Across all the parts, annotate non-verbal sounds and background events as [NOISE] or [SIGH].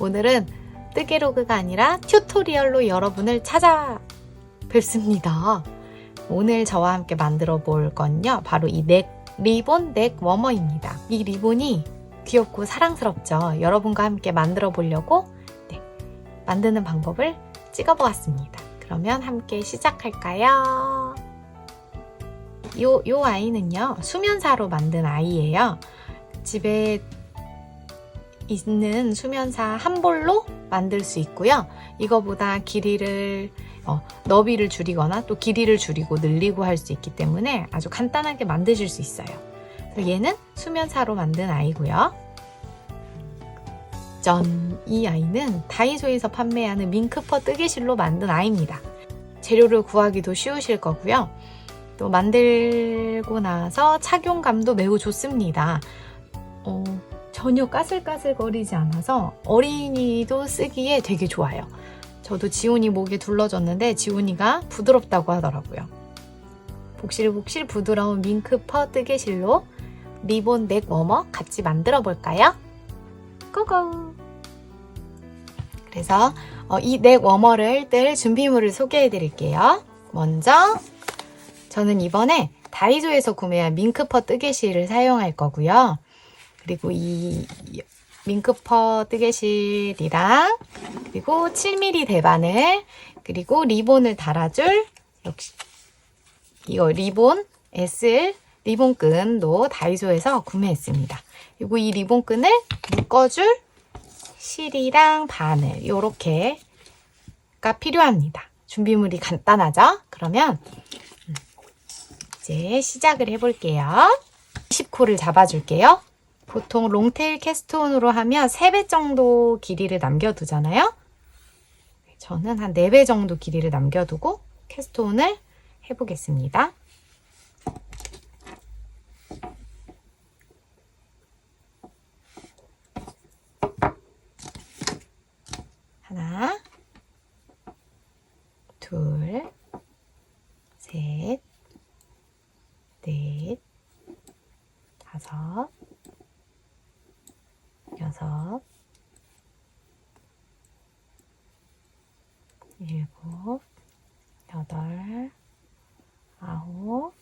오늘은 뜨개로그가 아니라 튜토리얼로 여러분을 찾아뵙습니다. 오늘 저와 함께 만들어 볼 건요. 바로 이 넥 리본 넥 워머입니다. 이 리본이 귀엽고 사랑스럽죠. 여러분과 함께 만들어 보려고 네, 만드는 방법을 찍어 보았습니다. 그러면 함께 시작할까요? 요, 요 아이는요, 수면사로 만든 아이예요. 집에 있는 수면사 한 볼로 만들 수 있고요. 이거보다 길이를 어, 너비를 줄이거나 또 길이를 줄이고 늘리고 할 수 있기 때문에 아주 간단하게 만드실 수 있어요. 얘는 수면사로 만든 아이고요. 전! 이 아이는 다이소에서 판매하는 밍크퍼 뜨개실로 만든 아이입니다. 재료를 구하기도 쉬우실 거고요. 또 만들고 나서 착용감도 매우 좋습니다. 어, 전혀 까슬까슬거리지 않아서 어린이도 쓰기에 되게 좋아요. 저도 지훈이 목에 둘러줬는데 지훈이가 부드럽다고 하더라고요. 복실복실 부드러운 밍크 퍼 뜨개실로 리본 넥 워머 같이 만들어 볼까요? 고고! 그래서 어, 이넥 워머를 뜰 준비물을 소개해 드릴게요. 먼저 저는 이번에 다이소에서 구매한 밍크퍼 뜨개실을 사용할 거고요. 그리고 이 밍크퍼 뜨개실이랑 그리고 7mm 대바늘 그리고 리본을 달아줄 역시 이거 리본 S 리본끈도 다이소에서 구매했습니다. 그리고 이 리본끈을 묶어줄 실이랑 바늘 요렇게가 필요합니다. 준비물이 간단하죠? 그러면 음, 이제 시작을 해볼게요. 20코를 잡아줄게요. 보통 롱테일 캐스트온으로 하면 3배 정도 길이를 남겨두잖아요. 저는 한 4배 정도 길이를 남겨두고 캐스트온을 해보겠습니다. 하나, 둘, 셋, 넷, 다섯, 여섯, 일곱, 여덟, 아홉,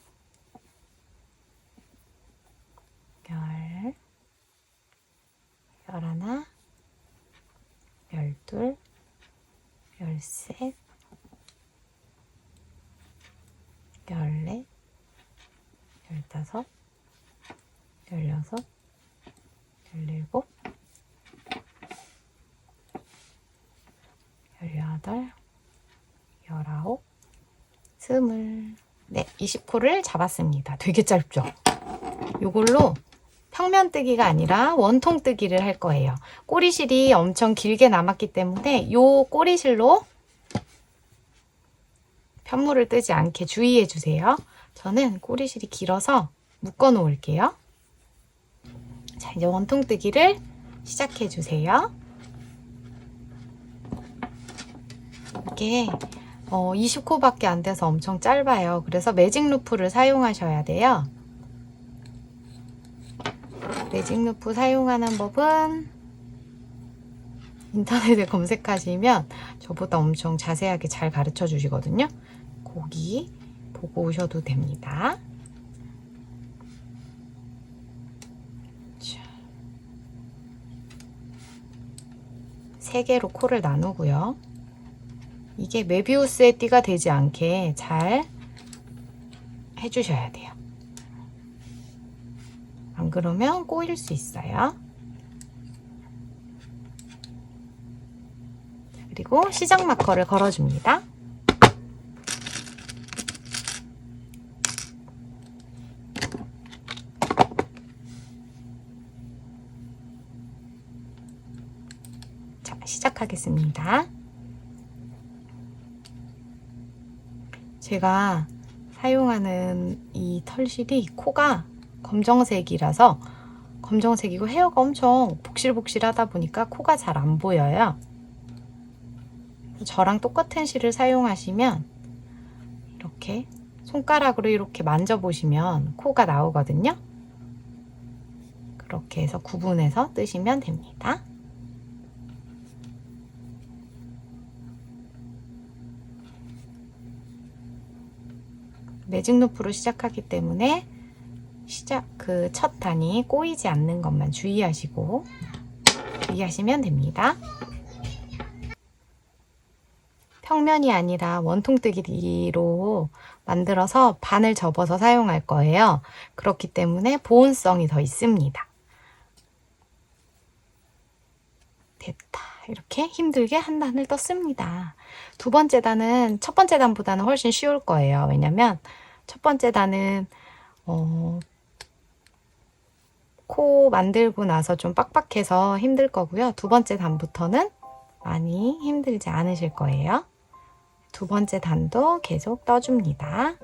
열, 열하나, 열 둘, 열셋, 열넷, 열다섯, 열여섯, 열일곱, 열여덟, 열아홉, 스물. 네, 20코를 잡았습니다. 되게 짧죠? 이걸로 평면뜨기가 아니라 원통뜨기를 할 거예요. 꼬리실이 엄청 길게 남았기 때문에 이 꼬리실로 편물을 뜨지 않게 주의해 주세요. 저는 꼬리실이 길어서 묶어 놓을게요. 자, 이제 원통뜨기를 시작해 주세요. 이게 어, 20코밖에 안 돼서 엄청 짧아요. 그래서 매직 루프를 사용하셔야 돼요. 매직 루프 사용하는 법은 인터넷에 검색하시면 저보다 엄청 자세하게 잘 가르쳐 주시거든요. 거기 보고 오셔도 됩니다. 자. 세 개로 코를 나누고요. 이게 메비우스의 띠가 되지 않게 잘 해주셔야 돼요. 안 그러면 꼬일 수 있어요. 그리고 시작 마커를 걸어줍니다. 자, 시작하겠습니다. 제가 사용하는 이 털실이 코가 검정색이라서 검정색이고 헤어가 엄청 복실복실하다 보니까 코가 잘 안 보여요. 저랑 똑같은 실을 사용하시면 이렇게 손가락으로 이렇게 만져보시면 코가 나오거든요. 그렇게 해서 구분해서 뜨시면 됩니다. 매직 노프로 시작하기 때문에 시작 그 첫 단이 꼬이지 않는 것만 주의하시고 주의하시면 됩니다. 평면이 아니라 원통뜨기로 만들어서 반을 접어서 사용할 거예요. 그렇기 때문에 보온성이 더 있습니다. 됐다. 이렇게 힘들게 한 단을 떴습니다. 두 번째 단은 첫 번째 단보다는 훨씬 쉬울 거예요. 왜냐면 첫 번째 단은 어, 코 만들고 나서 좀 빡빡해서 힘들 거고요. 두 번째 단부터는 많이 힘들지 않으실 거예요. 두 번째 단도 계속 떠줍니다.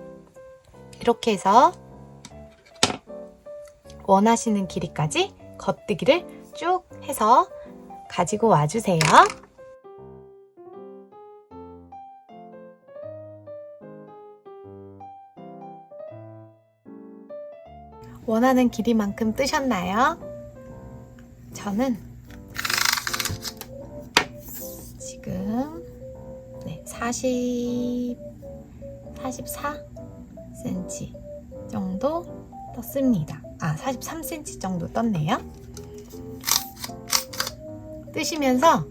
이렇게 해서 원하시는 길이까지 겉뜨기를 쭉 해서 가지고 와주세요. 원하는 길이만큼 뜨셨나요? 저는 지금 네, 40, 44cm 정도 떴습니다. 아, 43cm 정도 떴네요. 뜨시면서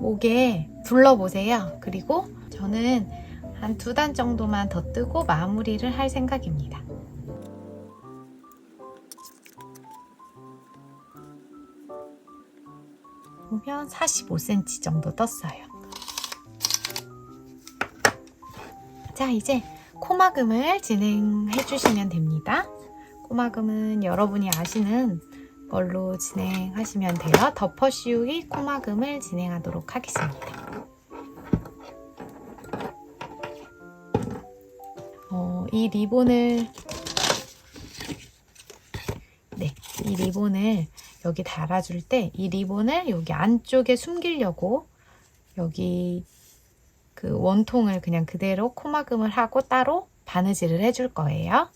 목에 둘러보세요. 그리고 저는 한 두 단 정도만 더 뜨고 마무리를 할 생각입니다. 보면 45cm 정도 떴어요. 자, 이제 코막음을 진행해 주시면 됩니다. 코막음은 여러분이 아시는 걸로 진행하시면 돼요. 덮어 씌우기 코막음을 진행하도록 하겠습니다. 어, 이 리본을 네, 이 리본을 여기 달아줄 때 이 리본을 여기 안쪽에 숨기려고 여기 그 원통을 그냥 그대로 코막음을 하고 따로 바느질을 해줄 거예요.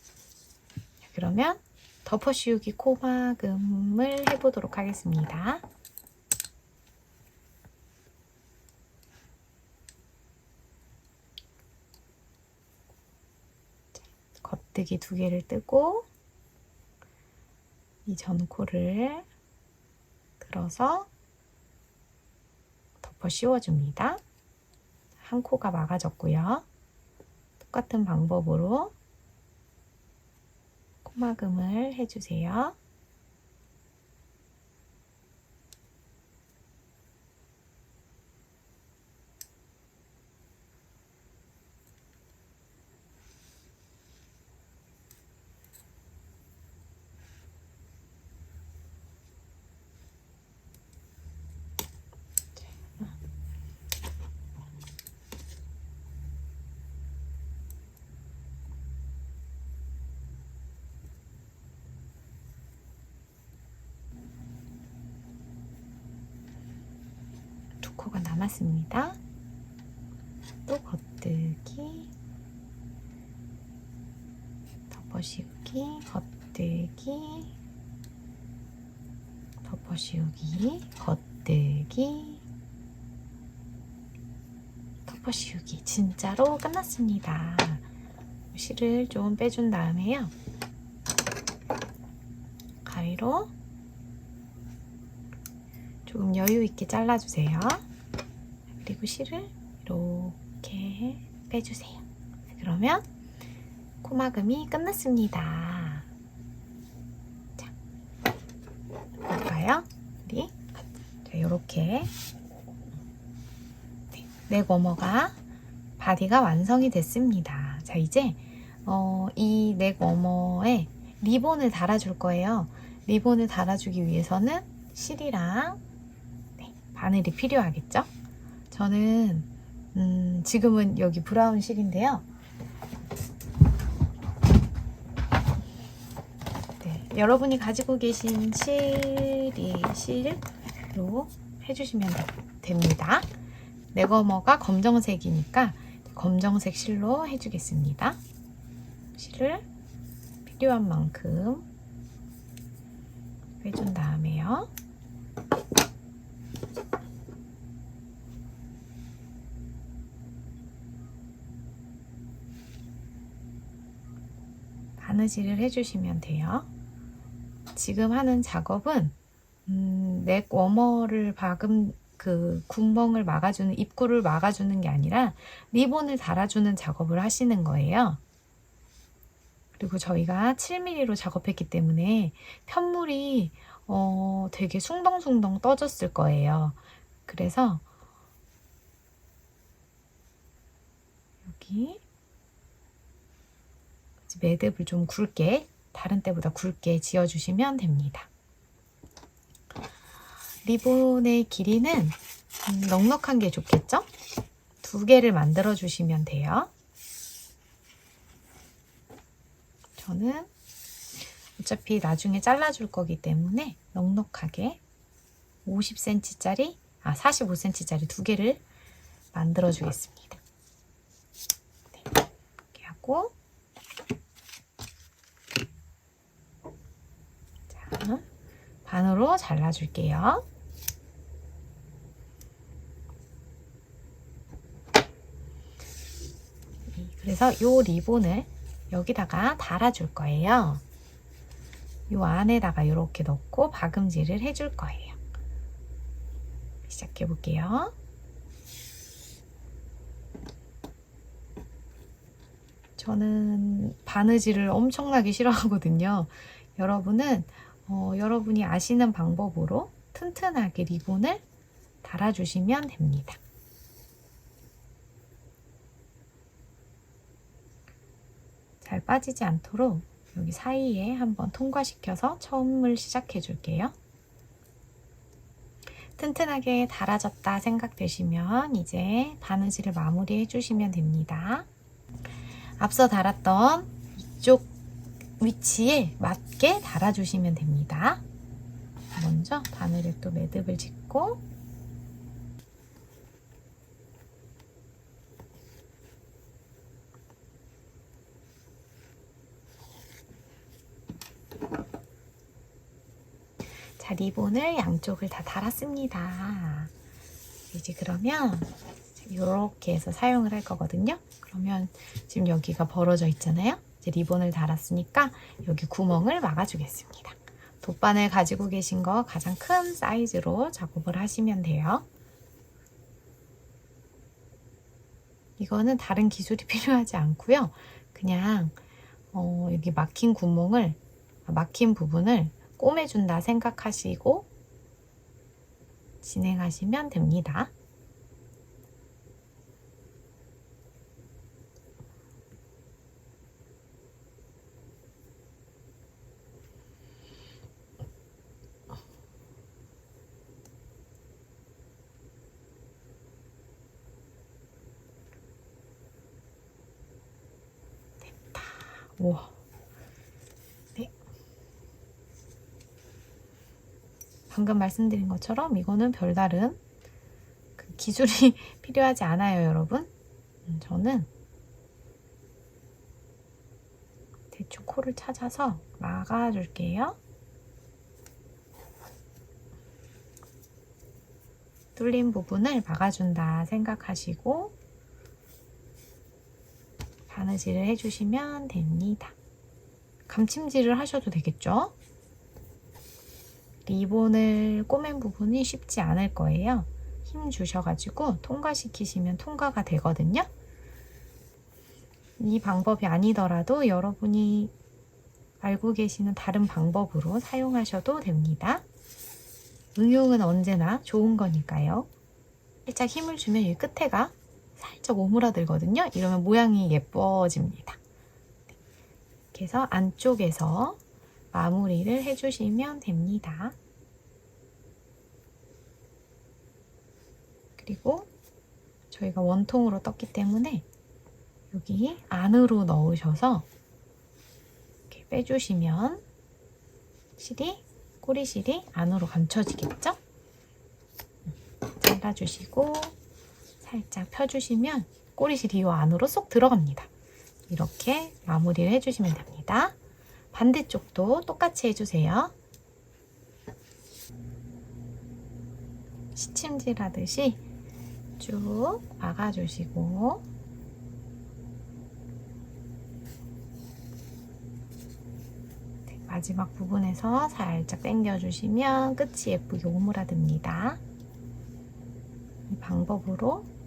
그러면 덮어 씌우기 코막음을 해보도록 하겠습니다. 겉뜨기 두 개를 뜨고 이 전코를 들어서 덮어 씌워줍니다. 한 코가 막아졌고요. 똑같은 방법으로 코막음을 해주세요. 두 코가 남았습니다. 또 겉뜨기, 덮어씌우기, 겉뜨기, 덮어씌우기, 겉뜨기, 덮어씌우기. 진짜로 끝났습니다. 실을 좀 빼준 다음에요. 가위로 조금 여유 있게 잘라주세요. 그리고 실을 이렇게 빼주세요. 그러면 코막음이 끝났습니다. 자, 볼까요? 우리 자, 이렇게 네, 넥 워머가 바디가 완성이 됐습니다. 자, 이제 어, 이 넥 워머에 리본을 달아줄 거예요. 리본을 달아주기 위해서는 실이랑 네, 바늘이 필요하겠죠? 저는 음, 지금은 여기 브라운 실인데요. 네, 여러분이 가지고 계신 실이 실로 해주시면 됩니다. 네거머가 검정색이니까 검정색 실로 해주겠습니다. 실을 필요한 만큼 빼준 다음에요. 바느질을 해주시면 돼요. 지금 하는 작업은 음, 넥 워머를 박음 그 구멍을 막아주는 입구를 막아주는 게 아니라 리본을 달아주는 작업을 하시는 거예요. 그리고 저희가 7mm로 작업했기 때문에 편물이 어, 되게 숭덩숭덩 떠졌을 거예요. 그래서 여기 매듭을 좀 굵게 다른 때보다 굵게 지어주시면 됩니다. 리본의 길이는 음, 넉넉한 게 좋겠죠? 두 개를 만들어 주시면 돼요. 저는 어차피 나중에 잘라줄 거기 때문에 넉넉하게 50cm짜리, 아 45cm짜리 두 개를 만들어 주겠습니다. 네, 이렇게 하고 자, 반으로 잘라줄게요. 그래서 이 리본을 여기다가 달아줄 거예요. 이 안에다가 이렇게 넣고 박음질을 해줄 거예요. 시작해 볼게요. 저는 바느질을 엄청나게 싫어하거든요. 여러분은 어, 여러분이 아시는 방법으로 튼튼하게 리본을 달아주시면 됩니다. 잘 빠지지 않도록 여기 사이에 한번 통과시켜서 처음을 시작해 줄게요. 튼튼하게 달아졌다 생각되시면 이제 바느질을 마무리해 주시면 됩니다. 앞서 달았던 이쪽 위치에 맞게 달아주시면 됩니다. 먼저 바늘에 또 매듭을 짓고 자, 리본을 양쪽을 다 달았습니다. 이제 그러면 이렇게 해서 사용을 할 거거든요. 그러면 지금 여기가 벌어져 있잖아요. 이제 리본을 달았으니까 여기 구멍을 막아주겠습니다. 돗바늘 가지고 계신 거 가장 큰 사이즈로 작업을 하시면 돼요. 이거는 다른 기술이 [LAUGHS] 필요하지 않고요. 그냥 어, 여기 막힌 구멍을 막힌 부분을 꼬매준다 생각하시고 진행하시면 됩니다. 우와. 네. 방금 말씀드린 것처럼 이거는 별다른 그 기술이 [LAUGHS] 필요하지 않아요, 여러분. 음, 저는 대충 코를 찾아서 막아줄게요. 뚫린 부분을 막아준다 생각하시고 바느질을 해주시면 됩니다. 감침질을 하셔도 되겠죠? 리본을 꼬맨 부분이 쉽지 않을 거예요. 힘 주셔가지고 통과시키시면 통과가 되거든요. 이 방법이 아니더라도 여러분이 알고 계시는 다른 방법으로 사용하셔도 됩니다. 응용은 언제나 좋은 거니까요. 살짝 힘을 주면 이 끝에가 살짝 오므라들거든요. 이러면 모양이 예뻐집니다. 이렇게 해서 안쪽에서 마무리를 해주시면 됩니다. 그리고 저희가 원통으로 떴기 때문에 여기 안으로 넣으셔서 이렇게 빼주시면 실이 꼬리실이 안으로 감춰지겠죠? 잘라주시고 살짝 펴주시면 꼬리실이 이 안으로 쏙 들어갑니다. 이렇게 마무리를 해주시면 됩니다. 반대쪽도 똑같이 해주세요. 시침질 하듯이 쭉 막아주시고 마지막 부분에서 살짝 당겨주시면 끝이 예쁘게 오므라듭니다. 이 방법으로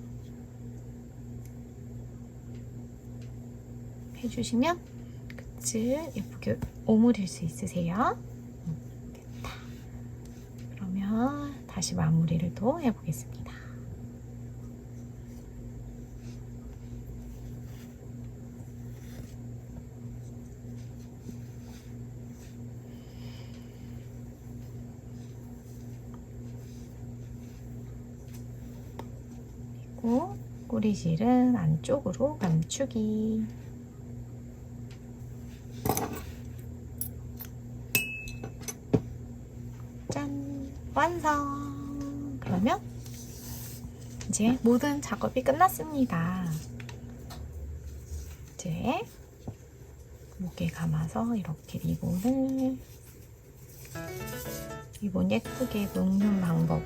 해주시면 끝을 예쁘게 오므릴 수 있으세요. 음, 됐다. 그러면 다시 마무리를 또 해보겠습니다. 그리고 꼬리실은 안쪽으로 감추기. 짠! 완성! 그러면 이제 모든 작업이 끝났습니다. 이제 목에 감아서 이렇게 리본을 리본 예쁘게 묶는 방법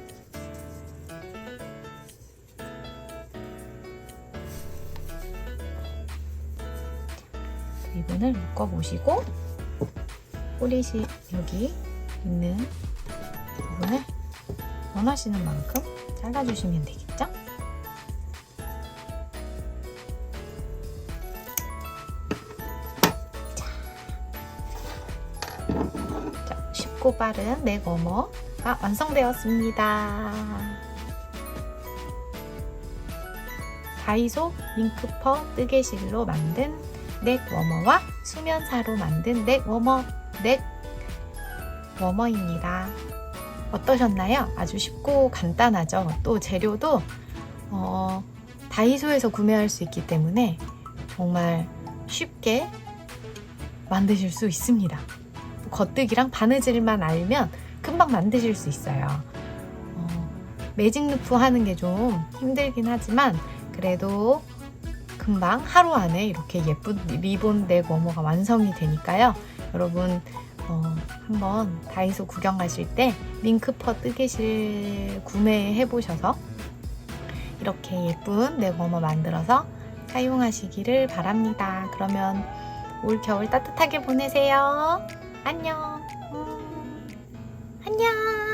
리본을 묶어보시고 꼬리실 여기 있는 부분을 원하시는 만큼 잘라주시면? 자, 쉽고 빠른 넥 워머가 완성되었습니다. 다이소 링크퍼 뜨개실로 만든 넥 워머와 수면사로 만든 넥 워머 넥 워머입니다. 어떠셨나요? 아주 쉽고 간단하죠. 또 재료도 어, 다이소에서 구매할 수 있기 때문에 정말 쉽게 만드실 수 있습니다. 겉뜨기랑 바느질만 알면 금방 만드실 수 있어요. 어, 매직 루프 하는 게 좀 힘들긴 하지만 그래도 금방 하루 안에 이렇게 예쁜 리본 넥 워머가 완성이 되니까요. 여러분 어, 한번 다이소 구경 가실 때 링크퍼 뜨개실 구매해 보셔서 이렇게 예쁜 넥 워머 만들어서 사용하시기를 바랍니다. 그러면 올 겨울 따뜻하게 보내세요. 안녕. 음, 안녕.